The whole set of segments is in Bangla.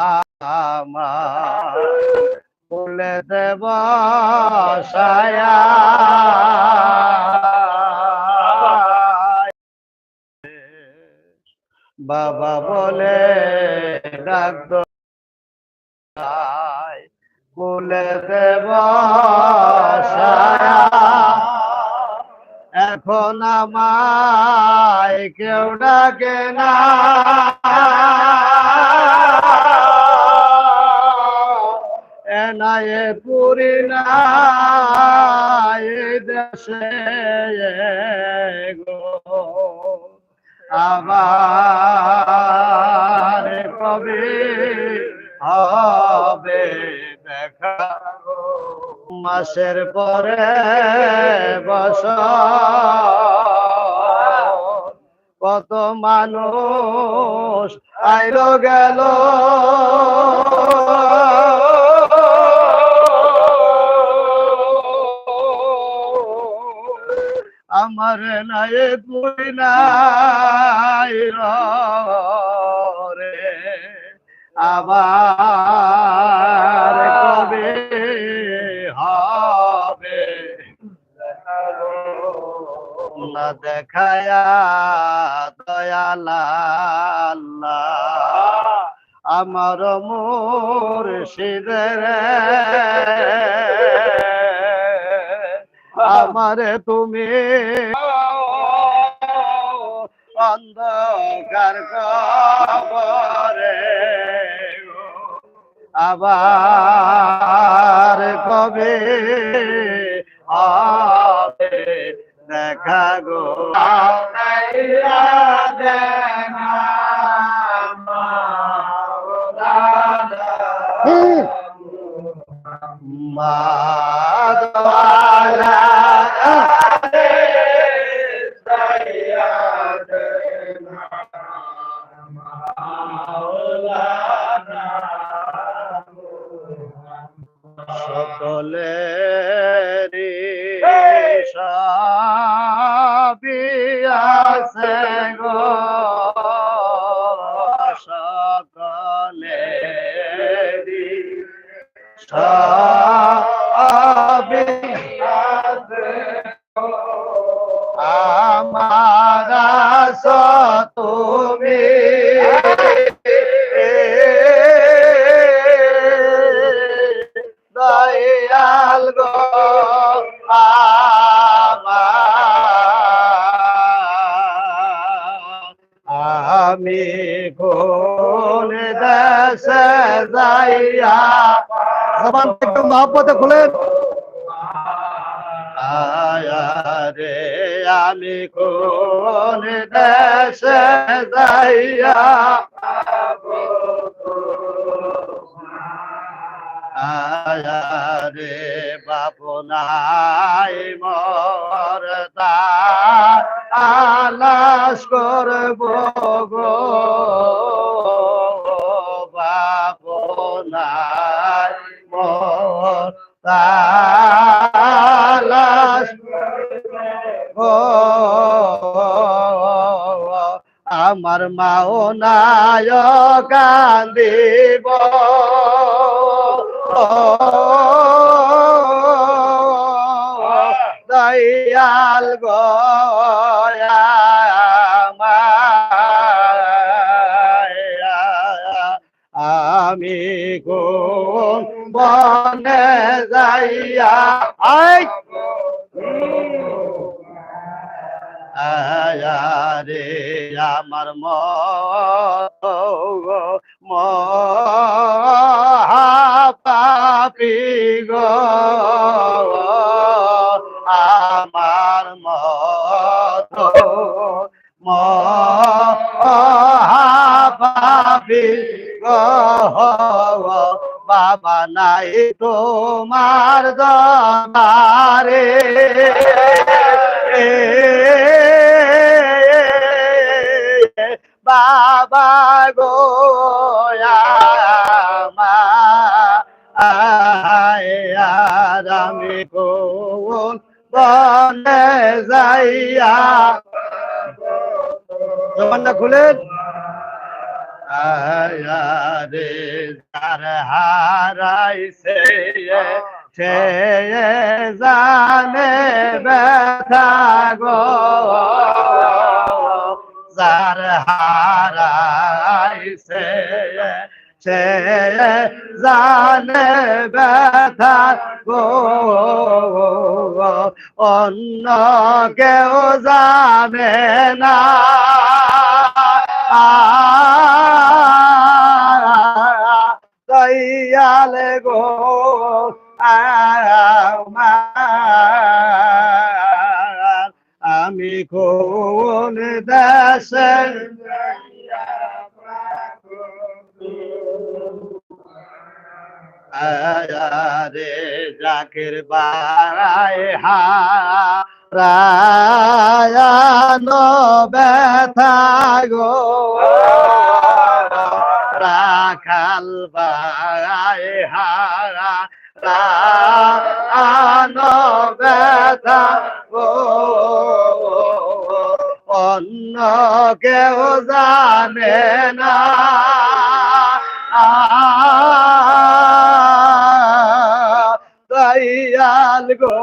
আমার বলে দেব সায়া। বাবা বলে ডাকত কুলে দেব সায়া। এখন আমায় কেউ ডাকে না। এনায়ে পুরি না এই দেশে গো। আবার কবে হবে দেখা? মাসের পরে বস কত মানুষ আইলো গেল। আমার নাই তুই নাই রে। আবার কবে হবে? না দেখায়া দয়ালা আমার মোর সিদের আমারে তুমি অন্ধকার কবরে আবার কবে হবে দেখা গো? সকলেরই জবান একটু মহব্বতে খুলেন। আয়ারে, আমি কোন দেশে যাইয়া আয়ারে বাপনাই মর আলাস করব গো। মর তালাশ আমার মাও নায় কান্দিব। দয়াল গয়া আমি কোন বনে যাইয়া আই আয়ারে আমার মহাপাপি গো। আমার মত মহাপাপি গো বাবা নাই তোমার দারে বাবা গো আমি কোন বনে যাইয়া জবানটা খুলেন আয়ারে যার হারাইছে, সে জানে ব্যথা গো। যার হারাইছে, সে জানে ব্যথা গো। অন্য কেউ জানে না। দয়াল গো আমি কোন দেশে আরে জাকির বারায় হা রায়ানো ব্যথা গো। রাখাল বারায় হারা রায়ানো ব্যথা গো অন্য কেউ জানে না। দয়াল গো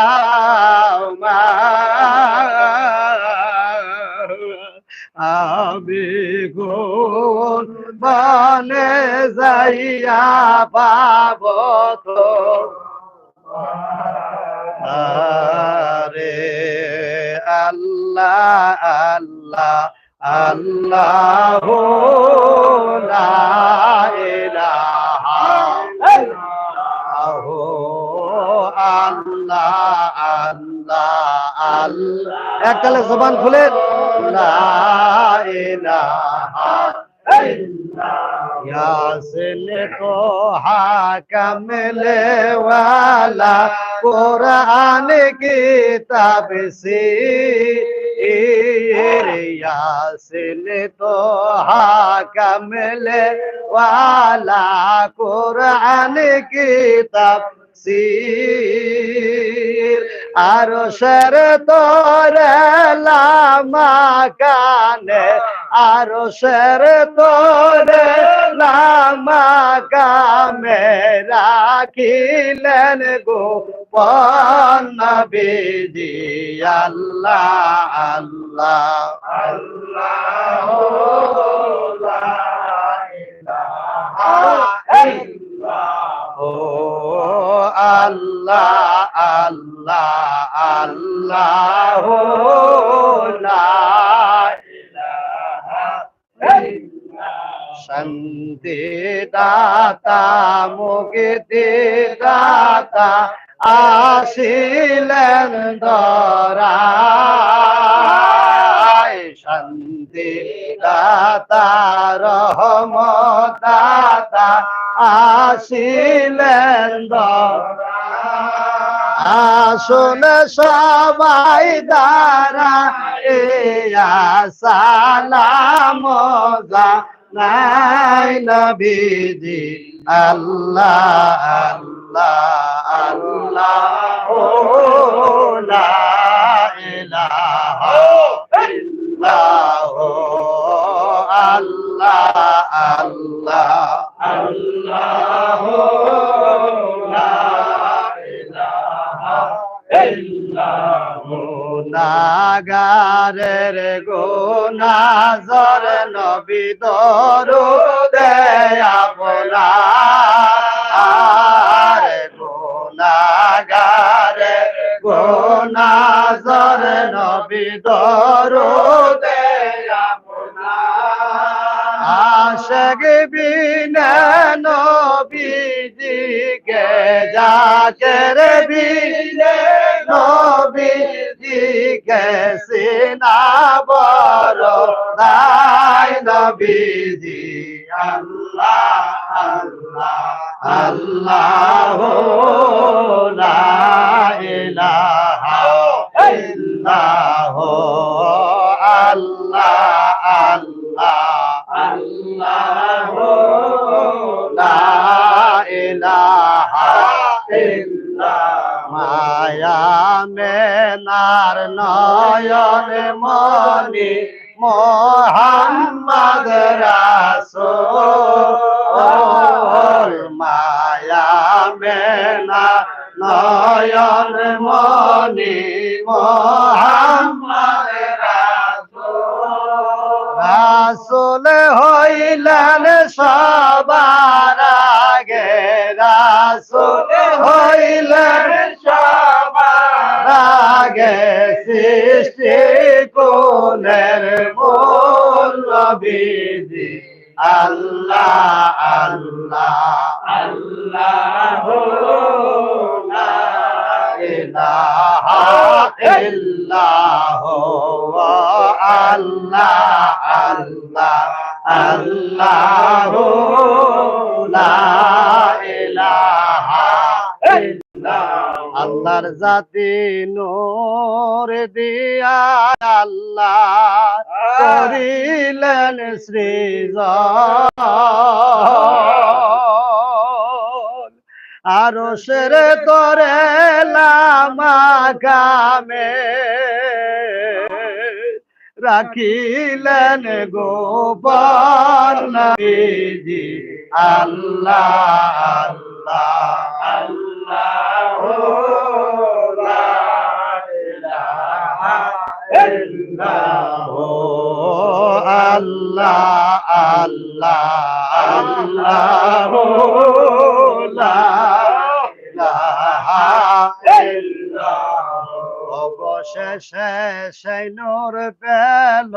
আমার আমি গোন বনে যাইয়া পাব তো। আরে আল্লাহ আল্লাহ আল্লাহ আল্লাহ আল্লাহ। একালে জবান খুলে। ইয়াসিল কো হাকামলে ওয়ালা কি তো হাকামলে ওয়ালা কোরআন কি সির আর সর তোর লামা কানে আরও সের তোরে লামা কামে রাখিলেন গো পন্নবিজি আল্লাহ আল্লাহ। আল্লাহ আল্লাহ। আল্লাহ আল্লাহ আল্লাহ শান্তি দাতা মুক্তি দাতা আসিলেন দরায়। শান্তি দাতা রহমদাতা আসিলেন আসুন সবাই দ্বারা সালাম নাই নবীজি। আল্লাহ আল্লাহ আল্লাহ ও আল্লাহ আল্লাহ। আল্লাহ নাগারের গো নাজর নবী দরু আপনার গো নাগারে গো নাজর নবী দরু আশক বিনা নবীজি কে জাকের বিনে নবীজি কে সিনা বড় দাই নবীজি। আল্লাহ আল্লাহ আল্লাহ লা ইলাহা ইল্লাহ আল্লাহ আল্লাহ। মায়া মেনার নয়ন মনি মোহাম্মদ রাসূল মায়া মেনা নয়ন মনি মোহাম্মদ রাসূল হইলেন সবার আগে সৃষ্টি কোনের মূল নবীজি আল্লাহ আল্লাহ আল্লাহ ইল্লাহ আল্লাহ আল্লাহ আল্লাহ লা ইলাহা আল্লাহর জাতি নূর দিয়া আল্লাহ করিলেন সৃজন। আরও সেরে তরে লামাকামে রাখিলেন গোপন নবীজি আল্লাহ আল্লাহ আল্লাহ। আল্লাহ আল্লাহ আল্লাহ অবশেষে সেই নূর পেল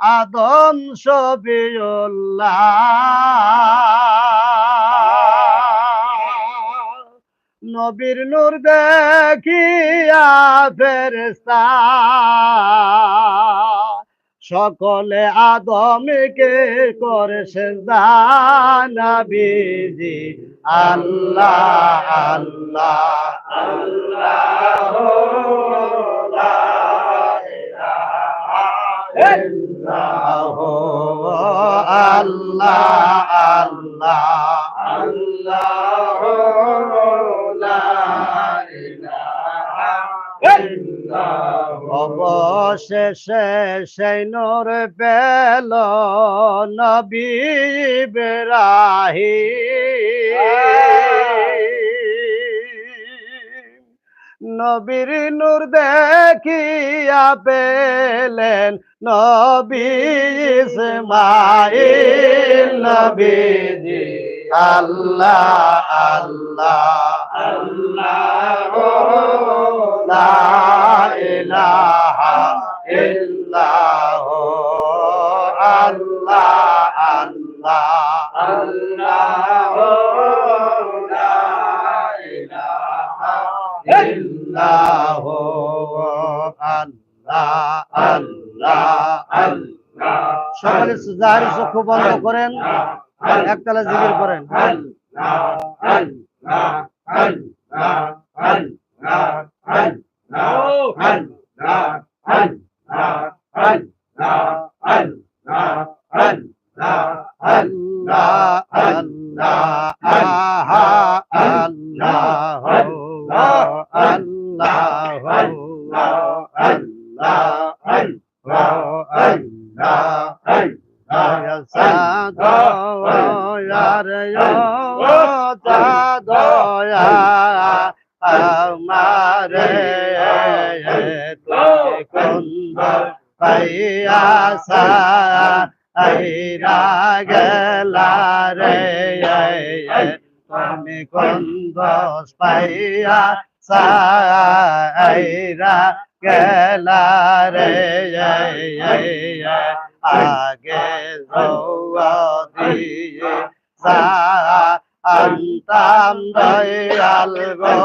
আদম সবিউল্লাহ নবীর নূর দেখিয়া ফেরেস্তা সকলে আদমকে করে নবীজি। আল্লাহ আল্লাহ। আল্লাহ আল্লাহ। আল্লাহ। অবশেষে সেই নূর পেল নবী বেরাহি নবীর নূর দেখিয়া পেলেন নবী ইসমাইল নবীজি। আল্লাহ আল্লাহ আল্লাহ ইলাহা ইল্লাহ আল্লাহ আল্লাহ আল্লাহ আল্লাহ আল্লাহ আল্লাহ সকলে জাহারি চক্ষু বন্ধ করেন একতলা জিকির করেন। আমারে কুন্দ পাইয়াসা আইরা গেলা রে তুমি কুন্দ পাইয়া সাইরা গেলা রে আগে দিয়ে সা আন্তাম দয়াল গো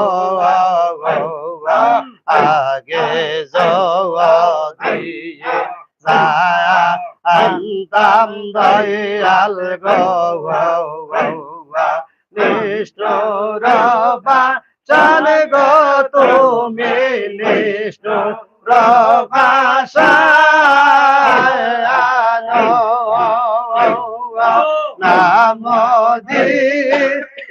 আগে দিয়ে সা আন্তাম দয়াল গো নিষ্ঠুর চান গো তুমি নিষ্ঠুর নাম দিতাম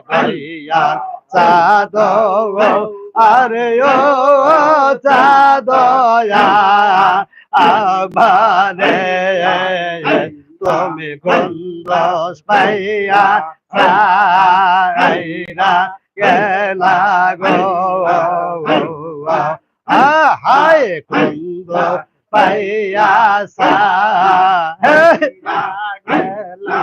পিয়া চাদ আরে ও চাদয়া আমারে তুমি গন্ধ পাইয়া সাইরা গেলা হায় কুন্দ পাইয়া গেলা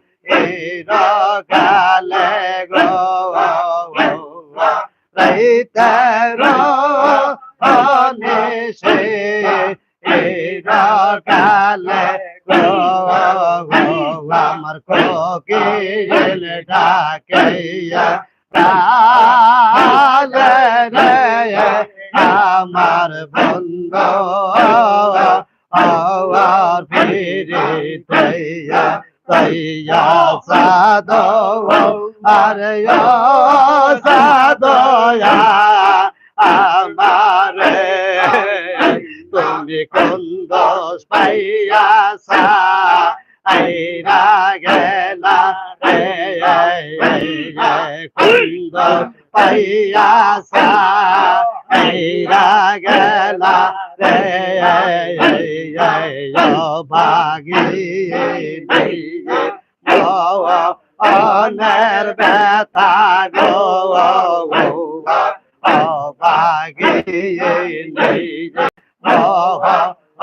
রগালে গো রাইতে রো অনিশে রগালে গো আমার কোকিল ডাকেয়া ডালে রে আমার বন্ধু ফিরে তৈয়া তৈয়া সাদো আরে সাদয়া আমারে। তুমি কোন দোষ পাইয়া সা আইরা গেলা রে কুন্দ পাইয়া সা আইরা গেলা রে ভাগি অনের ব্যথা গো ভাগি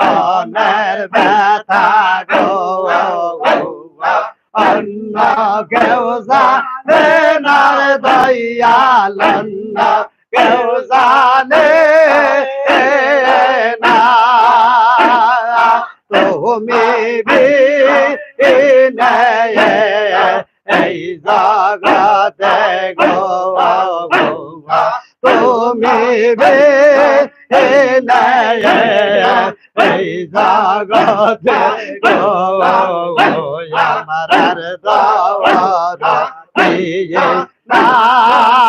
অনের ব্যথা গো জানে না রে দয়াল অন্ন কেউ জানে না। তুমি এই জগতে গো তুমি এই জগতে গো আমার দর দিয়ে নায়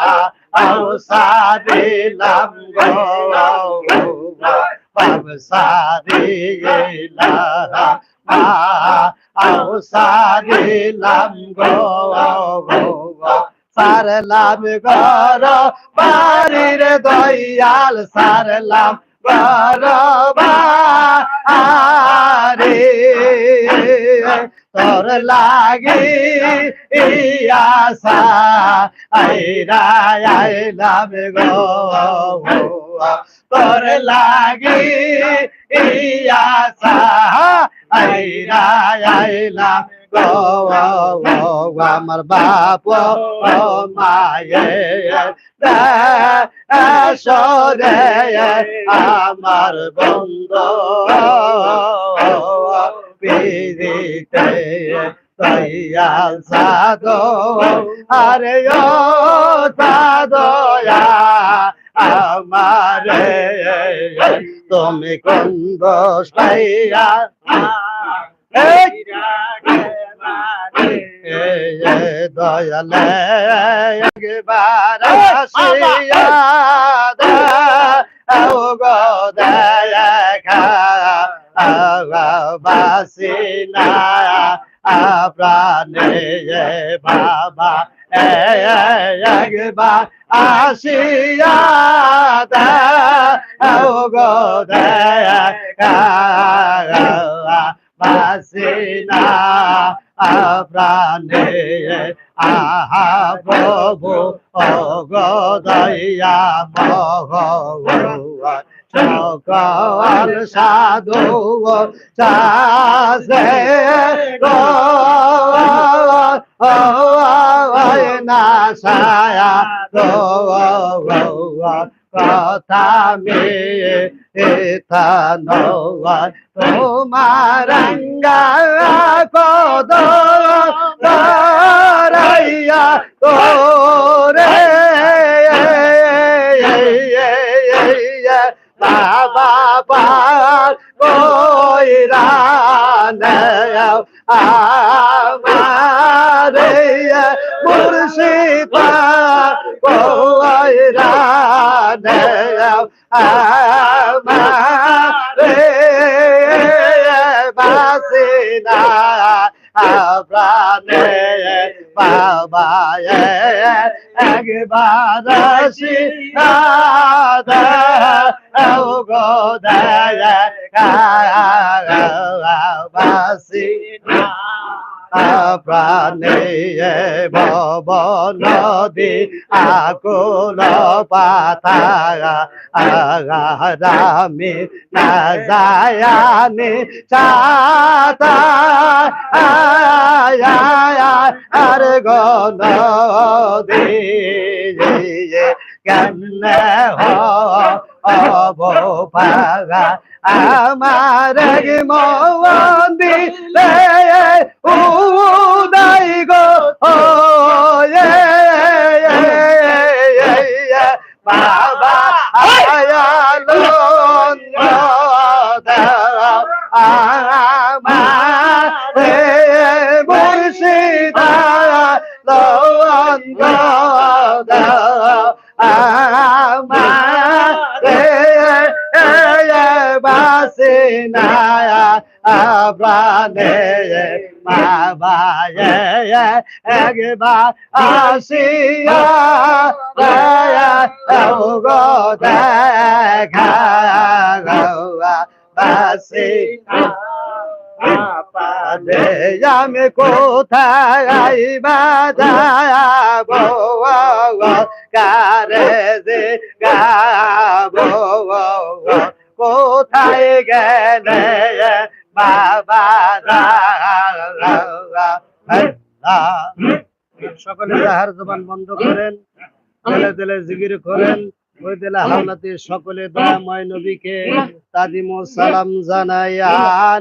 তুমি কুন্দ পাইয়া সাইরা ব্যবসারি আউসারি লাম গো। লাম সারলাম গর বাড়ির দয়াল সারলাম গর বাড়ি তোর লাগি আশা, আইরা আইলাম গো। তোর লাগি আশা, আইরা আইলাম আমার বাপ মায়ে সরে আমার বন্ধ। পিড়িতে তৈয়াল সাদো আরে ও সাদয়া আমারে তুমি কোন দোষ পাইয়া? দয়ালে একবার আসিয়া গো দয়া বাসি না প্রাণে বাবা একবার আসিয়া গো দেখা বাসি না প্রাণে আহা প্রভু, ও গো দয়া মহা সকল সাধু চাষে গো। না ছায়া গো কথা মেয়ে তোমার রঙ্গা কদ রাইয়া তোরে বাবা পার কইরা আমারে মুর্শিদা কইরা আমারে বাসিনা প্রাণে বাবা একবার গো বাসি প্রাণে ভব নদী আকুল পাতা রামি না যায়ানি চাতা আর গন দিয়ে কেন হব পাগা আমার মন্দিরে উদয় গো বাবা আয়ালো আমারে মুর্শিদা লঙ্গ প্রাণে বাবা একবার আসিয়া গো দেখা বাসিনা পাদে আমি কোথায় বাজাবো কারে গাবো কোথায় গেলে সকলে জবান বন্ধ করেন জিগির করেন, ওই সকলে দয়াময় নবীকে তাদিম সালাম জানাইয়া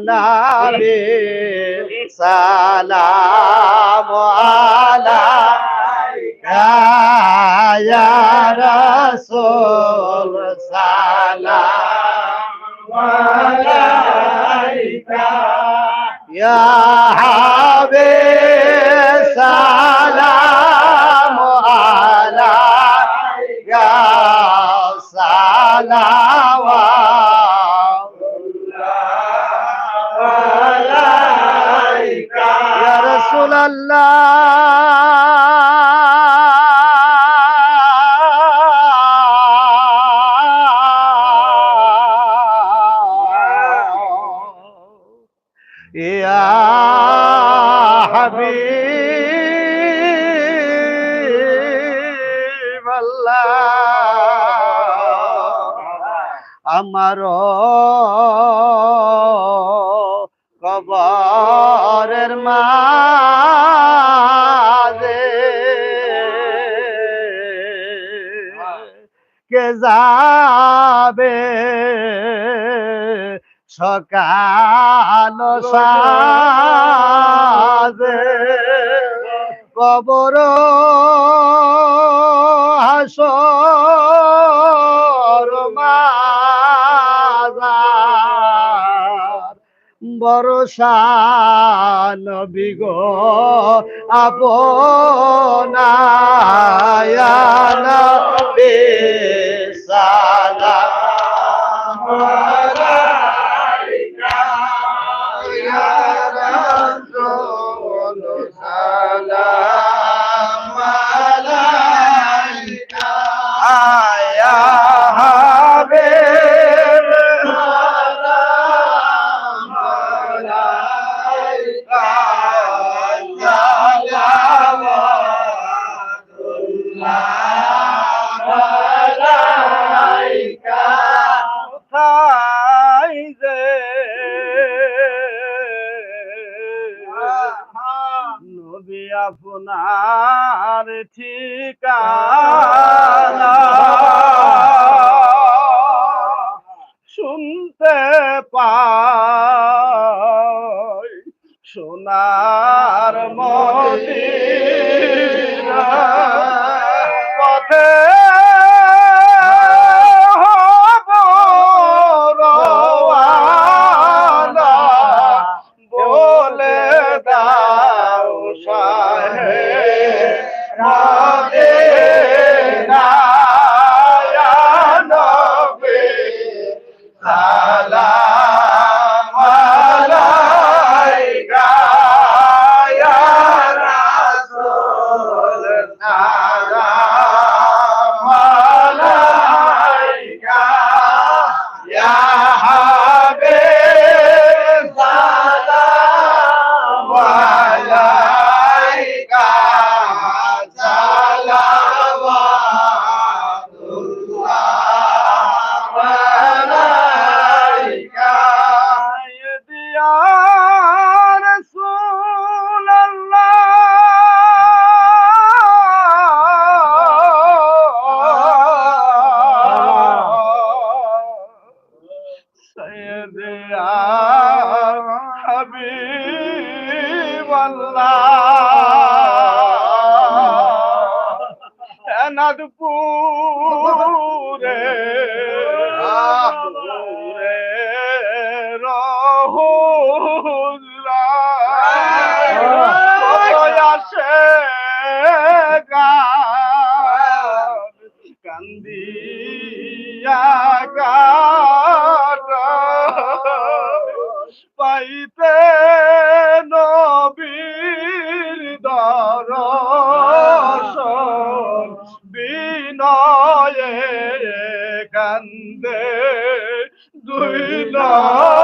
নাবে। সালাম রাসূল, সালাম। আলাইকা ইয়া হাবিব সালাম আলাইকা সালাওয়াত। ইয়া রাসূলুল্লাহ। আমার কবরের মাঝে। কে যাবে সকাল সাজে। কবর নবী গো আপনায়া সালাম রাখে দুই